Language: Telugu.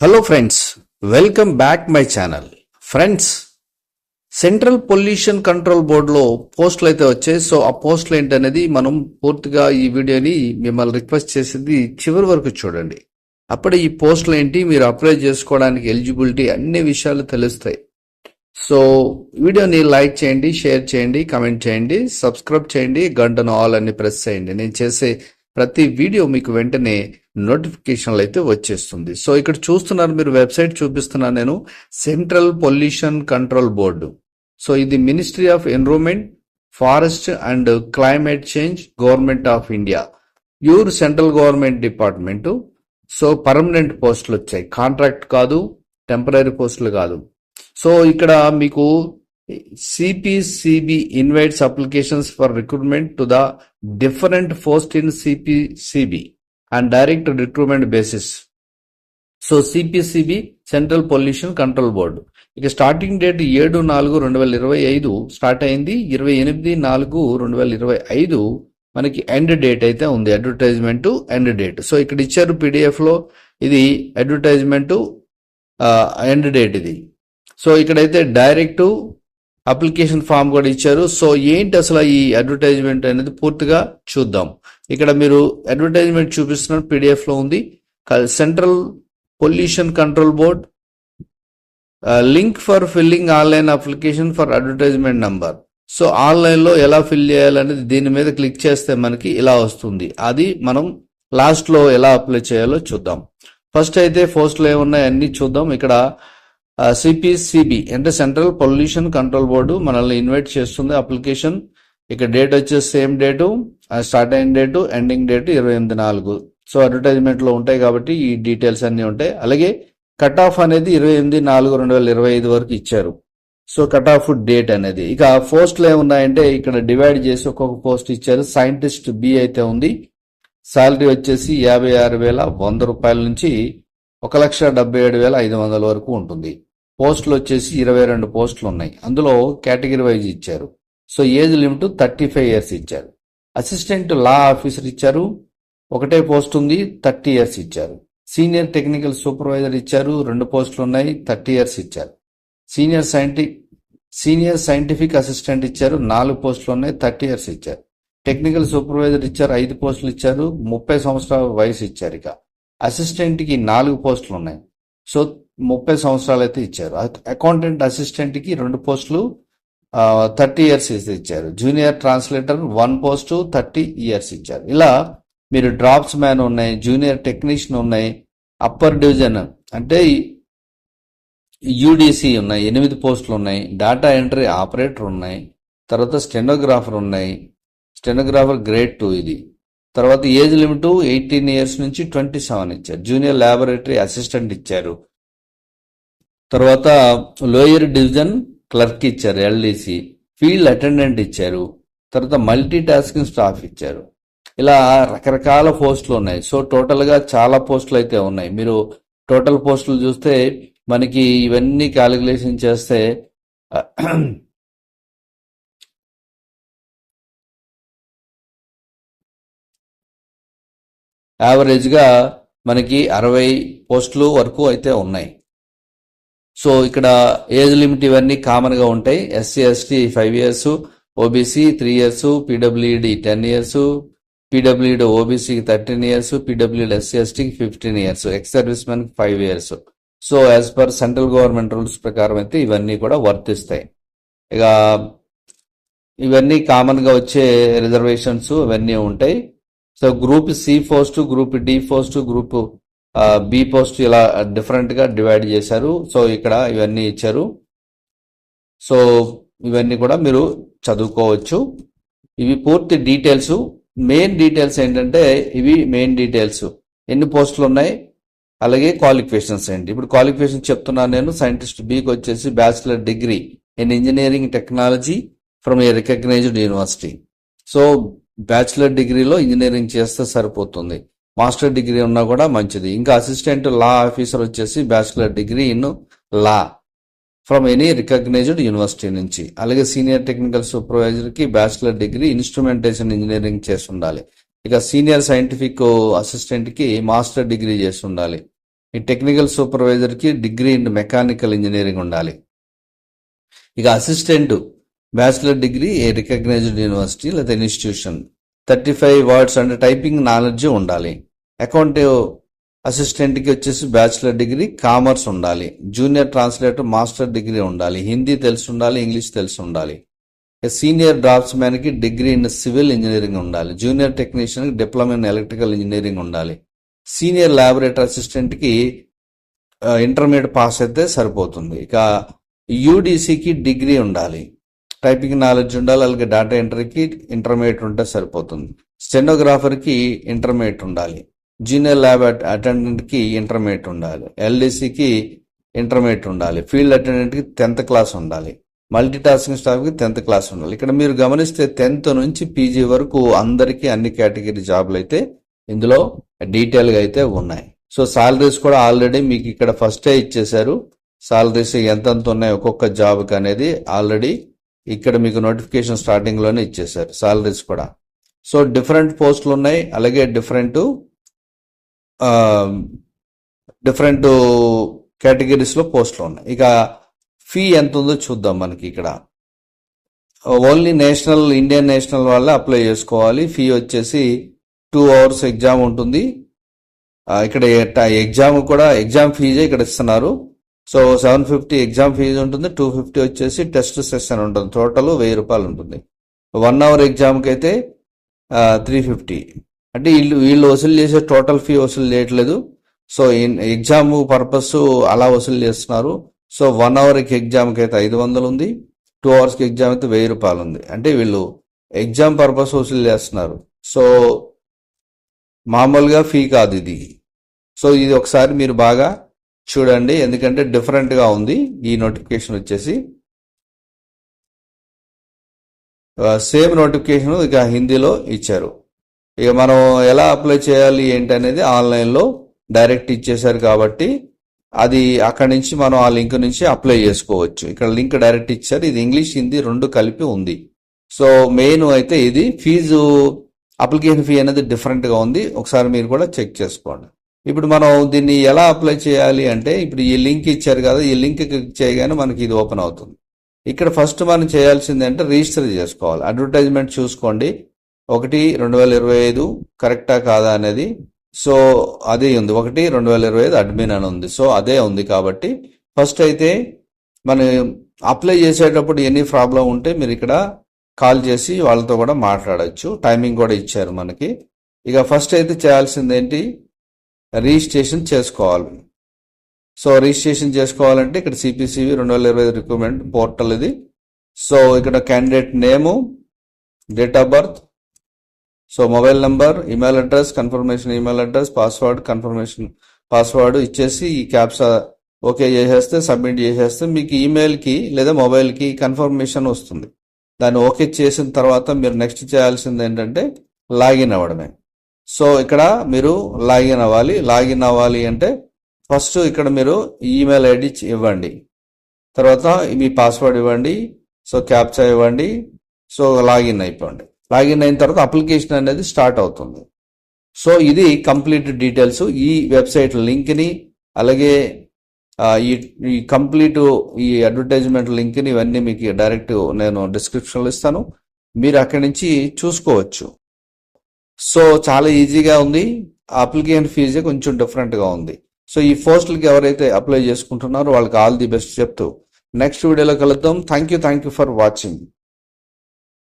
Hello friends welcome back my channel friends central pollution control బోర్డులో పోస్టులు అయితే వచ్చాయి. సో ఆ పోస్టులు ఏంటనేది మనం పూర్తిగా ఈ వీడియోని మిమ్మల్ని రిక్వెస్ట్ చేసింది చివరి వరకు చూడండి. అప్పుడే ఈ పోస్టులు ఏంటి మీరు అప్లై చేసుకోవడానికి ఎలిజిబిలిటీ అన్ని విషయాలు తెలుస్తాయి. సో వీడియోని లైక్ చేయండి షేర్ చేయండి కమెంట్ చేయండి సబ్స్క్రైబ్ చేయండి గంటను ఆల్ అని ప్రెస్ చేయండి. నేను చేసే ప్రతి వీడియో మీకు వెంటనే నోటిఫికేషన్లు అయితే వచ్చేస్తుంది. సో ఇక్కడ చూస్తున్నారు మీరు వెబ్సైట్ చూపిస్తున్నాను నేను central pollution control board. So ఇది ministry of environment forest and climate change government of India. Your central government department. So permanent పోస్టులు వచ్చాయి. కాంట్రాక్ట్ కాదు టెంపరీ పోస్టులు కాదు. సో ఇక్కడ మీకు CPCB invites applications for recruitment to the different post in CPCB and direct recruitment basis so CPCB central pollution control board ఇక స్టార్టింగ్ డేట్ ఏడు నాలుగు రెండు వేల ఇరవై ఐదు స్టార్ట్ అయింది ఇరవై ఎనిమిది నాలుగు రెండు వేల ఇరవై ఐదు. మనకి ఎండ్ డేట్ అయితే ఉంది అడ్వర్టైజ్మెంట్ ఎండ్ డేట్ సో ఇక్కడ ఇచ్చారు పీడిఎఫ్లో ఇది అడ్వర్టైజ్మెంట్ ఎండ్ డేట్ ఇది. సో ఇక్కడైతే డైరెక్ట్ అప్లికేషన్ ఫామ్ కూడా ఇచ్చారు. సో ఏంటి అసలు ఈ అడ్వర్టైజ్మెంట్ అనేది పూర్తిగా చూద్దాం. ఇక్కడ మీరు అడ్వర్టైజ్మెంట్ చూపిస్తున్న పీడిఎఫ్లో ఉంది central pollution control board link for filling online application for advertisement number. So ఆన్లైన్లో ఎలా ఫిల్ చేయాలనేది దీని మీద క్లిక్ చేస్తే మనకి ఇలా వస్తుంది. అది మనం లాస్ట్లో ఎలా అప్లై చేయాలో చూద్దాం. ఫస్ట్ అయితే పోస్ట్లో ఏమున్నాయి అన్ని చూద్దాం. ఇక్కడ సిపిసిబి అంటే సెంట్రల్ పొల్యూషన్ కంట్రోల్ బోర్డు మనల్ని ఇన్వైట్ చేస్తుంది. అప్లికేషన్ ఇక డేట్ వచ్చేసి సేమ్ డేటు స్టార్ట్ అయిన డేటు ఎండింగ్ డేటు ఇరవై ఎనిమిది నాలుగు. సో అడ్వర్టైజ్మెంట్లో ఉంటాయి కాబట్టి ఈ డీటెయిల్స్ అన్నీ ఉంటాయి. అలాగే కట్ ఆఫ్ అనేది ఇరవై ఎనిమిది నాలుగు రెండు వేల ఇరవై ఐదు వరకు ఇచ్చారు. సో కట్ ఆఫ్ డేట్ అనేది. ఇక పోస్టులు ఏమున్నాయంటే ఇక్కడ డివైడ్ చేసి ఒక్కొక్క పోస్ట్ ఇచ్చారు. సైంటిస్ట్ బి అయితే ఉంది. శాలరీ వచ్చేసి యాభై ఆరు వేల వంద రూపాయల నుంచి ఒక లక్ష డెబ్బై ఏడు వేల ఐదు వందల వరకు ఉంటుంది. పోస్టులు వచ్చేసి ఇరవై రెండు పోస్టులు ఉన్నాయి అందులో కేటగిరీ వైజ్ ఇచ్చారు. So age limit thirty five years ఇచ్చారు. అసిస్టెంట్ లా ఆఫీసర్ ఇచ్చారు. ఒకటే పోస్ట్ ఉంది థర్టీ ఇయర్స్ ఇచ్చారు. సీనియర్ టెక్నికల్ సూపర్వైజర్ ఇచ్చారు. రెండు పోస్టులు ఉన్నాయి థర్టీ ఇయర్స్ ఇచ్చారు. Senior scientific senior scientific assistant ఇచ్చారు. నాలుగు పోస్టులు ఉన్నాయి థర్టీ ఇయర్స్ ఇచ్చారు. టెక్నికల్ సూపర్వైజర్ ఇచ్చారు ఐదు పోస్టులు ఇచ్చారు. ముప్పై సంవత్సరాల వయసు ఇచ్చారు ఇక. అసిస్టెంట్కి నాలుగు పోస్టులు ఉన్నాయి సో ముప్పై సంవత్సరాలు అయితే ఇచ్చారు. అకౌంటెంట్ అసిస్టెంట్కి రెండు పోస్టులు థర్టీ ఇయర్స్ ఇచ్చారు. Junior translator one post thirty years ఇచ్చారు. ఇలా మీరు డ్రాప్స్ మ్యాన్ ఉన్నాయి జూనియర్ టెక్నీషియన్ ఉన్నాయి అప్పర్ డివిజన్ అంటే యూడిసి ఉన్నాయి ఎనిమిది పోస్టులు ఉన్నాయి డేటా ఎంట్రీ ఆపరేటర్ ఉన్నాయి తర్వాత స్టెనోగ్రాఫర్ ఉన్నాయి స్టెనోగ్రాఫర్ గ్రేడ్ టూ ఇది. తర్వాత ఏజ్ లిమిట్ ఎయిటీన్ ఇయర్స్ నుంచి ట్వంటీ సెవెన్ ఇచ్చారు. జూనియర్ ల్యాబొరేటరీ అసిస్టెంట్ ఇచ్చారు. తర్వాత లోయర్ డివిజన్ క్లర్క్ ఇచ్చారు ఎల్డీసీ. ఫీల్డ్ అటెండెంట్ ఇచ్చారు తర్వాత మల్టీ టాస్కింగ్ స్టాఫ్ ఇచ్చారు. ఇలా రకరకాల పోస్టులు ఉన్నాయి. సో టోటల్గా చాలా పోస్టులు అయితే ఉన్నాయి. మీరు టోటల్ పోస్టులు చూస్తే మనకి ఇవన్నీ క్యాలిక్యులేషన్ చేస్తే యావరేజ్గా మనకి అరవై పోస్టులు వరకు అయితే ఉన్నాయి. సో ఇక్కడ ఏజ్ లిమిట్ ఇవన్నీ కామన్గా ఉంటాయి. SC ST five years OBC three years PWD ten years PWD ఓబీసీకి thirteen years PWD SC ఎస్టీకి fifteen years ex servicemen five years so as per central government rules ప్రకారం అయితే ఇవన్నీ కూడా వర్తిస్తాయి. ఇక ఇవన్నీ కామన్గా వచ్చే రిజర్వేషన్స్ ఇవన్నీ ఉంటాయి. So group C post group D post group B post ఇలా డిఫరెంట్గా డివైడ్ చేశారు. సో ఇక్కడ ఇవన్నీ ఇచ్చారు. సో ఇవన్నీ కూడా మీరు చదువుకోవచ్చు. ఇవి పూర్తి డీటెయిల్స్ మెయిన్ డీటెయిల్స్ ఏంటంటే ఇవి మెయిన్ డీటెయిల్స్ ఎన్ని పోస్టులు ఉన్నాయి? అలాగే క్వాలిఫికేషన్స్ ఏంటి? ఇప్పుడు క్వాలిఫికేషన్ చెప్తున్నాను నేను. సైంటిస్ట్ బికి వచ్చేసి bachelor degree in engineering technology from a recognised university so bachelor డిగ్రీలో ఇంజనీరింగ్ చేస్తే సరిపోతుంది. మాస్టర్ డిగ్రీ ఉన్నా కూడా మంచిది. ఇంకా అసిస్టెంట్ లా ఆఫీసర్ వచ్చేసి bachelor degree in law from any recognised university నుంచి. అలాగే సీనియర్ టెక్నికల్ సూపర్వైజర్కి బ్యాచిలర్ డిగ్రీ ఇన్స్ట్రుమెంటేషన్ ఇంజనీరింగ్ చేసి ఉండాలి. ఇక సీనియర్ సైంటిఫిక్ అసిస్టెంట్కి మాస్టర్ డిగ్రీ చేసి ఉండాలి. ఈ టెక్నికల్ సూపర్వైజర్కి డిగ్రీ ఇన్ మెకానికల్ ఇంజనీరింగ్ ఉండాలి. ఇక assistant bachelor degree a recognised university లేదా ఇన్స్టిట్యూషన్ థర్టీ ఫైవ్ వర్డ్స్ అంటే టైపింగ్ నాలెడ్జ్ ఉండాలి. అకౌంట్ అసిస్టెంట్కి వచ్చేసి బ్యాచిలర్ డిగ్రీ కామర్స్ ఉండాలి. జూనియర్ ట్రాన్స్లేటర్ మాస్టర్ డిగ్రీ ఉండాలి. హిందీ తెలిసి ఉండాలి ఇంగ్లీష్ తెలిసి ఉండాలి. సీనియర్ డ్రాప్స్ మ్యాన్కి డిగ్రీ ఇన్ సివిల్ ఇంజనీరింగ్ ఉండాలి. జూనియర్ టెక్నీషియన్కి డిప్లొమా ఇన్ ఎలక్ట్రికల్ ఇంజనీరింగ్ ఉండాలి. సీనియర్ ల్యాబొరేటరీ అసిస్టెంట్కి ఇంటర్మీడియట్ పాస్ అయితే సరిపోతుంది. ఇక యూడిసికి డిగ్రీ ఉండాలి. టైపింగ్ నాలెడ్జ్ ఉండాలి అలాగే డేటా ఎంట్రీకి ఇంటర్మీడియట్ ఉంటే సరిపోతుంది. స్టెనోగ్రాఫర్కి ఇంటర్మీడియట్ ఉండాలి. జూనియర్ ల్యాబ్ అటెండెంట్కి ఇంటర్మీడియట్ ఉండాలి. ఎల్డీసీకి ఇంటర్మీడియట్ ఉండాలి. ఫీల్డ్ అటెండెంట్కి టెన్త్ క్లాస్ ఉండాలి. మల్టీ టాస్కింగ్ స్టాఫ్కి టెన్త్ క్లాస్ ఉండాలి. ఇక్కడ మీరు గమనిస్తే టెన్త్ నుంచి పీజీ వరకు అందరికీ అన్ని కేటగిరీ జాబ్లు అయితే ఇందులో డీటెయిల్గా అయితే ఉన్నాయి. సో సాలరీస్ కూడా ఆల్రెడీ మీకు ఇక్కడ ఫస్టే ఇచ్చేశారు. సాలరీస్ ఎంతెంత ఉన్నాయి ఒక్కొక్క జాబ్కి అనేది ఆల్రెడీ ఇక్కడ మీకు నోటిఫికేషన్ స్టార్టింగ్లోనే ఇచ్చేశారు సాలరీస్ కూడా. సో డిఫరెంట్ పోస్టులు ఉన్నాయి. అలాగే డిఫరెంట్ డిఫరెంట్ కేటగిరీస్లో పోస్టులు ఉన్నాయి. ఇక ఫీ ఎంత ఉందో చూద్దాం మనకి ఇక్కడ. ఓన్లీ నేషనల్ ఇండియన్ నేషనల్ వాళ్ళే అప్లై చేసుకోవాలి. ఫీ వచ్చేసి టూ అవర్స్ ఎగ్జామ్ ఉంటుంది. ఇక్కడ ఎగ్జామ్ కూడా ఎగ్జామ్ ఫీజే ఇక్కడ ఇస్తున్నారు. So seven fifty exam fees ఉంటుంది. టూ ఫిఫ్టీ వచ్చేసి టెస్ట్ సెషన్ ఉంటుంది. టోటల్ వెయ్యి రూపాయలు ఉంటుంది. వన్ అవర్ ఎగ్జామ్కి అయితే త్రీ ఫిఫ్టీ అంటే వీళ్ళు వీళ్ళు వసూలు చేసే టోటల్ ఫీ వసూలు చేయట్లేదు. సో ఎగ్జామ్ పర్పస్ అలా వసూలు చేస్తున్నారు. సో వన్ అవర్కి ఎగ్జామ్కి అయితే ఐదు వందలు ఉంది. టూ అవర్స్కి ఎగ్జామ్ అయితే వెయ్యి రూపాయలు ఉంది. అంటే వీళ్ళు ఎగ్జామ్ పర్పస్ వసూలు చేస్తున్నారు. సో మామూలుగా ఫీ కాదు ఇది. సో ఇది ఒకసారి మీరు బాగా చూడండి. ఎందుకంటే డిఫరెంట్గా ఉంది. ఈ నోటిఫికేషన్ వచ్చేసి. Uh, సేమ్ నోటిఫికేషన్ ఇక హిందీలో ఇచ్చారు. ఇక మనం ఎలా అప్లై చేయాలి ఏంటి అనేది ఆన్లైన్లో డైరెక్ట్ ఇచ్చేశారు కాబట్టి అది అక్కడి నుంచి మనం ఆ లింక్ నుంచి అప్లై చేసుకోవచ్చు. ఇక్కడ లింక్ డైరెక్ట్ ఇచ్చారు. ఇది ఇంగ్లీష్ హిందీ రెండు కలిపి ఉంది. సో మెయిన్ అయితే ఇది ఫీజు అప్లికేషన్ ఫీ అనేది డిఫరెంట్గా ఉంది. ఒకసారి మీరు కూడా చెక్ చేసుకోండి. ఇప్పుడు మనం దీన్ని ఎలా అప్లై చేయాలి అంటే ఇప్పుడు ఈ లింక్ ఇచ్చారు కదా ఈ లింక్ క్లిక్ చేయగానే మనకి ఇది ఓపెన్ అవుతుంది. ఇక్కడ ఫస్ట్ మనం చేయాల్సింది అంటే రిజిస్టర్ చేసుకోవాలి. అడ్వర్టైజ్మెంట్ చూసుకోండి. ఒకటి రెండు వేల ఇరవై ఐదు కరెక్టా కాదా అనేది సో అదే ఉంది. ఒకటి రెండు వేల ఇరవై ఐదు అడ్మిన్ అని ఉంది. సో అదే ఉంది కాబట్టి ఫస్ట్ అయితే మనం అప్లై చేసేటప్పుడు ఎన్ని ప్రాబ్లం ఉంటే మీరు ఇక్కడ కాల్ చేసి వాళ్ళతో కూడా మాట్లాడచ్చు. టైమింగ్ కూడా ఇచ్చారు మనకి. ఇక ఫస్ట్ అయితే చేయాల్సింది ఏంటి? రిజిస్ట్రేషన్ చేసుకోవాలి. సో రిజిస్ట్రేషన్ చేసుకోవాలంటే ఇక్కడ సిపిసివి రెండు వేల ఇరవై ఐదు రిక్రూట్మెంట్ పోర్టల్ ఇది. సో ఇక్కడ candidate name date of birth so mobile number email address confirmation email address password confirmation password ఇచ్చేసి ఈ క్యాప్స్ ఓకే చేసేస్తే సబ్మిట్ చేసేస్తే మీకు ఈమెయిల్కి లేదా మొబైల్కి కన్ఫర్మేషన్ వస్తుంది. దాన్ని ఓకే చేసిన తర్వాత మీరు నెక్స్ట్ చేయాల్సింది ఏంటంటే లాగిన్ అవ్వడమే. సో ఇక్కడ మీరు లాగిన్ అవ్వాలి. లాగిన్ అవ్వాలి అంటే ఫస్ట్ ఇక్కడ మీరు ఈమెయిల్ ఐడి ఇవ్వండి. తర్వాత మీ పాస్వర్డ్ ఇవ్వండి. సో క్యాప్చా ఇవ్వండి. సో లాగిన్ అయిపోండి. లాగిన్ అయిన తర్వాత అప్లికేషన్ అనేది స్టార్ట్ అవుతుంది. సో ఇది కంప్లీట్ డీటెయిల్స్. ఈ వెబ్సైట్ లింక్ని అలాగే ఈ ఈ కంప్లీట్ ఈ అడ్వర్టైజ్మెంట్ లింక్ని ఇవన్నీ మీకు డైరెక్ట్ నేను డిస్క్రిప్షన్లో ఇస్తాను. మీరు అక్కడి నుంచి చూసుకోవచ్చు. సో చాలా ఈజీగా ఉంది. అప్లికేషన్ ఫీజే కొంచెం డిఫరెంట్గా ఉంది. సో ఈ పోస్టులకి ఎవరైతే అప్లై చేసుకుంటున్నారో వాళ్ళకి ఆల్ ది బెస్ట్ చెప్తూ. నెక్స్ట్ వీడియోలో కలుద్దాం. Thank you thank you for watching.